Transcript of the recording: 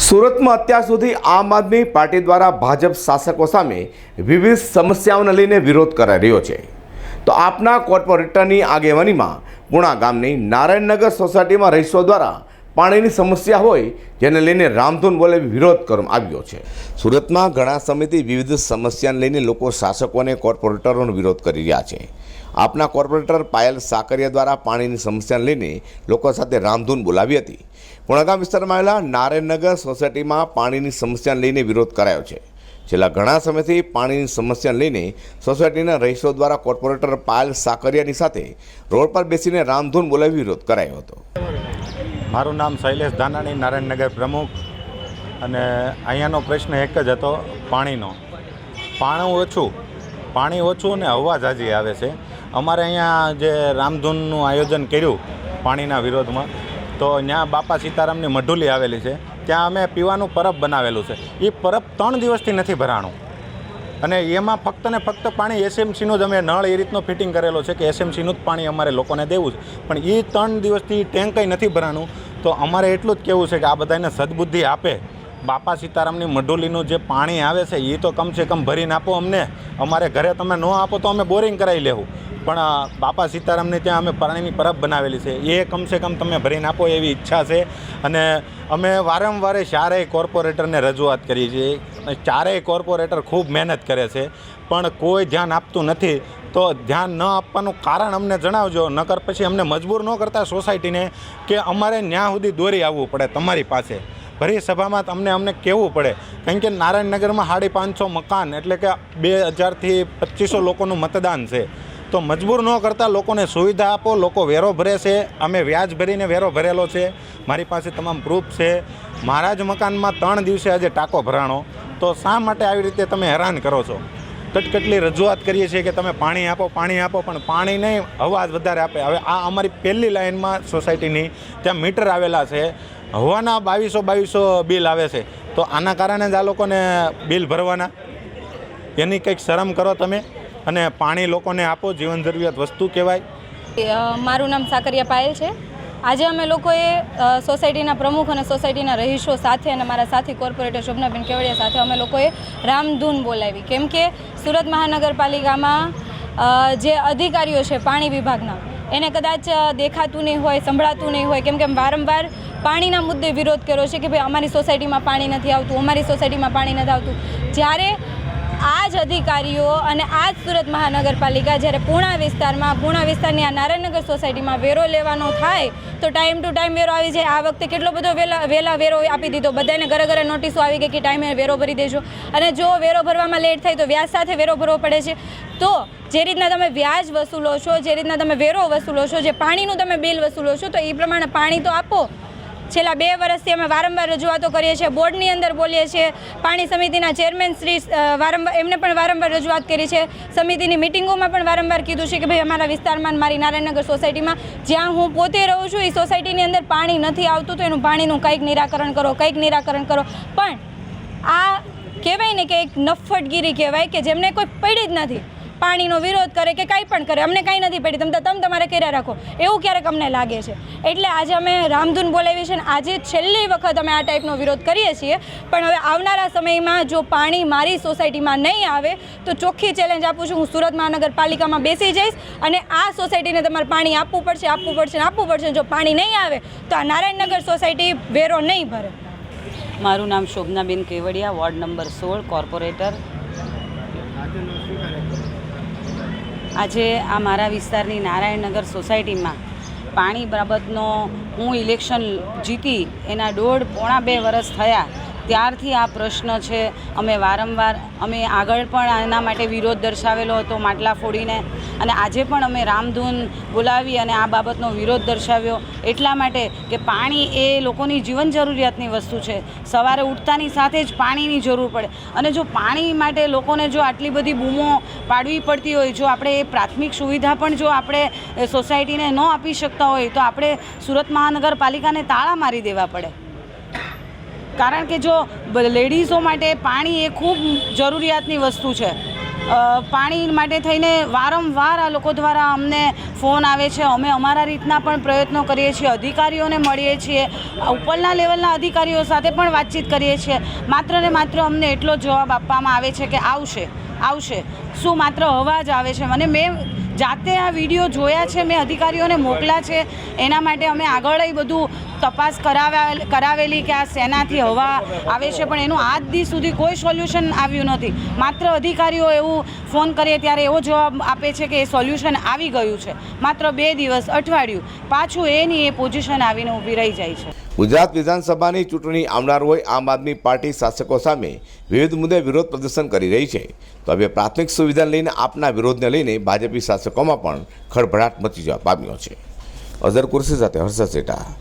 સુરતમાં અત્યાર સુધી આમ આદમી પાર્ટી દ્વારા ભાજપ શાસકો સામે વિવિધ સમસ્યાઓને લઈને વિરોધ કરાઈ રહ્યો છે. તો આપના કોર્પોરેટરની આગેવાનીમાં પૂણા ગામની નારાયણનગર સોસાયટીમાં રહીશો દ્વારા પાણીની સમસ્યા હોય, જેને લઈને રામધૂન બોલે વિરોધ કરવામાં આવ્યો છે. સુરતમાં ઘણા સમયથી વિવિધ સમસ્યાને લઈને લોકો શાસકો અને કોર્પોરેટરોનો વિરોધ કરી રહ્યા છે. આપના કોર્પોરેટર પાયલ સાકરિયા દ્વારા પાણીની સમસ્યાને લઈને લોકો સાથે રામધૂન બોલાવી હતી. પુણાગામ વિસ્તારમાં આવેલા નારાયણનગર સોસાયટીમાં પાણીની સમસ્યાને લઈને વિરોધ કરાયો છે. છેલ્લા ઘણા સમયથી પાણીની સમસ્યાને લઈને સોસાયટીના રહીશો દ્વારા કોર્પોરેટર પાયલ સાકરિયાની સાથે રોડ પર બેસીને રામધૂન બોલાવી વિરોધ કરાયો હતો. મારું નામ શૈલેષ ધાનાણી, નારાયણનગર પ્રમુખ. અને અહીંયાનો પ્રશ્ન એક જ હતો, પાણીનો. પાણું ઓછું. પાણી ઓછું ને હવા જાજી આવે છે. અમારે અહીંયા જે રામધૂનનું આયોજન કર્યું પાણીના વિરોધમાં, તો ત્યાં બાપા સીતારામની મઢુલી આવેલી છે. ત્યાં અમે પીવાનું પરબ બનાવેલું છે. એ પરબ ત્રણ દિવસથી નથી ભરાણું. અને એમાં ફક્ત ને ફક્ત પાણી એસએમસીનું જ અમે નળ એ રીતનો ફિટિંગ કરેલો છે કે એસએમસીનું જ પાણી અમારે લોકોને દેવું છે. પણ એ ત્રણ દિવસથી ટેન્ક કંઈ નથી ભરાણું. તો અમારે એટલું જ કહેવું છે કે આ બધાને સદબુદ્ધિ આપે. બાપા સીતારામની મઢુલીનું જે પાણી આવે છે એ તો કમસે કમ ભરીને આપો અમને. અમારે ઘરે તમે ન આપો તો અમે બોરિંગ કરાવી લેવું. પણ બાપા સીતારામને ત્યાં અમે પાણીની પરબ બનાવેલી છે. એ કમસે કમ તમે ભરીને આપો એવી ઈચ્છા છે. અને અમે વારંવાર ચારેય કોર્પોરેટરને રજૂઆત કરીએ છીએ. ચારેય કોર્પોરેટર ખૂબ મહેનત કરે છે. પણ કોઈ ધ્યાન આપતું નથી. તો ધ્યાન ન આપવાનું કારણ અમને જણાવજો. નકર પછી અમને મજબૂર ન કરતા સોસાયટીને કે અમારે ન્યા સુધી દોરી આવવું પડે તમારી પાસે. ભરી સભામાં તમને અમને કહેવું પડે? કારણ કે નારાયણનગરમાં સાડી પાંચસો મકાન, એટલે કે બે હજારથી પચીસો લોકોનું મતદાન છે. તો મજબૂર ન કરતાં લોકોને સુવિધા આપો, લોકો વેરો ભરે છે. અમે વ્યાજ ભરીને વેરો ભરેલો છે. મારી પાસે તમામ પ્રૂફ છે. મારા જ મકાનમાં ત્રણ દિવસે આજે ટાંકો ભરાણો. તો શા માટે આવી રીતે તમે હેરાન કરો છો? કટકટલી રજૂઆત કરીએ છીએ કે તમે પાણી આપો પાણી આપો, પણ પાણી નહીં અવાજ વધારે આપે. હવે આ અમારી પહેલી લાઇનમાં સોસાયટીની ત્યાં મીટર આવેલા છે. હવાના બાવીસો બાવીસો બિલ આવે છે. તો આના કારણે જ આ લોકોને બિલ ભરવાના. એની કંઈક શરમ કરો તમે અને પાણી લોકોને આપો, જીવન જરૂરિયાત વસ્તુ કહેવાય. મારું નામ સાકરિયા પાયલ છે. આજે અમે લોકોએ સોસાયટીના પ્રમુખ અને સોસાયટીના રહીશો સાથે અને મારા સાથી કોર્પોરેટર શોભનાબેન કેવડિયા સાથે અમે લોકોએ રામધૂન બોલાવી. કેમ કે સુરત મહાનગરપાલિકામાં જે અધિકારીઓ છે પાણી વિભાગના, એને કદાચ દેખાતું નહીં હોય, સંભળાતું નહીં હોય, કેમ કે વારંવાર પાણીના મુદ્દે વિરોધ કર્યો છે કે ભાઈ અમારી સોસાયટીમાં પાણી નથી આવતું, અમારી સોસાયટીમાં પાણી નથી આવતું. જ્યારે આ જ અધિકારીઓ અને આ જ સુરત મહાનગરપાલિકા જ્યારે પૂણા વિસ્તારમાં પૂણા વિસ્તારની આ નારાયણનગર સોસાયટીમાં વેરો લેવાનો થાય, તો ટાઈમ ટુ ટાઈમ વેરો આવી જાય. આ વખતે કેટલો બધો વહેલા વહેલા વેરો આપી દીધો. બધાને ઘરે ઘરે નોટિસો આવી ગઈ કે ટાઈમે વેરો ભરી દેજો. અને જો વેરો ભરવામાં લેટ થાય તો વ્યાજ સાથે વેરો ભરવો પડે છે. તો જે રીતના તમે વ્યાજ વસૂલો છો, જે રીતના તમે વેરો વસૂલો છો, જે પાણીનું તમે બિલ વસૂલો છો, તો એ પ્રમાણે પાણી તો આપો. છેલ્લા બે વર્ષથી અમે વારંવાર રજૂઆતો કરીએ છીએ, બોર્ડની અંદર બોલીએ છીએ. પાણી સમિતિના ચેરમેન શ્રી વારંવાર, એમને પણ વારંવાર રજૂઆત કરી છે. સમિતિની મિટિંગોમાં પણ વારંવાર કીધું છે કે ભાઈ અમારા વિસ્તારમાં મારી નારાયણનગર સોસાયટીમાં જ્યાં હું પોતે રહું છું એ સોસાયટીની અંદર પાણી નથી આવતું તો એનું પાણીનું કંઈક નિરાકરણ કરો, કંઈક નિરાકરણ કરો. પણ આ કહેવાય ને કે એક નફ્ફટગીરી કહેવાય કે જેમને કોઈ પડી જ નથી. પાણીનો વિરોધ કરે કે કાંઈ પણ કરે, અમને કાંઈ નથી પડી. તમે તમે તમારે કર્યા રાખો. એવું ક્યારેક અમને લાગે છે. એટલે આજે અમે રામધૂન બોલાવી છે આજે છેલ્લી વખત અમે આ ટાઈપનો વિરોધ કરીએ છીએ. પણ હવે આવનારા સમયમાં જો પાણી મારી સોસાયટીમાં નહીં આવે, તો ચોખ્ખી ચેલેન્જ આપું છું. હું સુરત મહાનગરપાલિકામાં બેસી જઈશ અને આ સોસાયટીને તમારે પાણી આપવું પડશે આપવું પડશે આપવું પડશે. જો પાણી નહીં આવે, તો આ નારાયણનગર સોસાયટી વેરો નહીં ભરે. મારું નામ શોભનાબેન કેવડિયા, વોર્ડ નંબર સોળ, કોર્પોરેટર. આજે આ મારા વિસ્તારની નારાયણનગર સોસાયટીમાં પાણી બાબતનો હું ઇલેક્શન જીતી એના દોઢ પોણા બે વર્ષ થયા ત્યારથી આ પ્રશ્ન છે. અમે વારંવાર, અમે આગળ પણ આના માટે વિરોધ દર્શાવેલો હતો, માટલા ફોડીને. અને આજે પણ અમે રામધૂન બોલાવી અને આ બાબતનો વિરોધ દર્શાવ્યો. એટલા માટે કે પાણી એ લોકોની જીવન જરૂરિયાતની વસ્તુ છે. સવારે ઉઠતાની સાથે જ પાણીની જરૂર પડે. અને જો પાણી માટે લોકોને જો આટલી બધી બૂમો પાડવી પડતી હોય, જો આપણે એ પ્રાથમિક સુવિધા પણ જો આપણે સોસાયટીને ન આપી શકતા હોય, તો આપણે સુરત મહાનગરપાલિકાને તાળા મારી દેવા પડે. કારણ કે જો લેડીઝો માટે પાણી એ ખૂબ જરૂરિયાતની વસ્તુ છે. પાણી માટે થઈને વારંવાર આ લોકો દ્વારા અમને ફોન આવે છે. અમે અમારા રીતના પણ પ્રયત્નો કરીએ છીએ. અધિકારીઓને મળીએ છીએ. ઉપરના લેવલના અધિકારીઓ સાથે પણ વાતચીત કરીએ છીએ. માત્ર ને માત્ર અમને એટલો જવાબ આપવામાં આવે છે કે આવશે આવશે. શું માત્ર અવાજ આવે છે? મને મેં જાતે આ વીડિયો જોયા છે, મેં અધિકારીઓને મોકલ્યા છે, એના માટે અમે આગળ બધું તપાસ કરાવ્યા કરાવેલી કે આ શેનાથી હવા આવે છે, પણ એનું આજ દી સુધી કોઈ સોલ્યુશન આવ્યું નથી. માત્ર અધિકારીઓ એવું ફોન કરીએ ત્યારે એવો જવાબ આપે છે કે એ સોલ્યુશન આવી ગયું છે. માત્ર બે દિવસ, અઠવાડિયું, પાછું એની એ પોઝિશન આવીને ઊભી રહી જાય છે. ગુજરાત વિધાનસભાની ચૂંટણી આવનાર હોય, આમ આદમી પાર્ટી શાસકો સામે વિવિધ મુદ્દે વિરોધ પ્રદર્શન કરી રહી છે. તો હવે પ્રાથમિક સુવિધાને લઈને આપના વિરોધને લઈને ભાજપી શાસકોમાં પણ ખળભળાટ મચી જવા પામ્યો છે. અઝર કુર્સી સાથે હર્ષદ સેઠા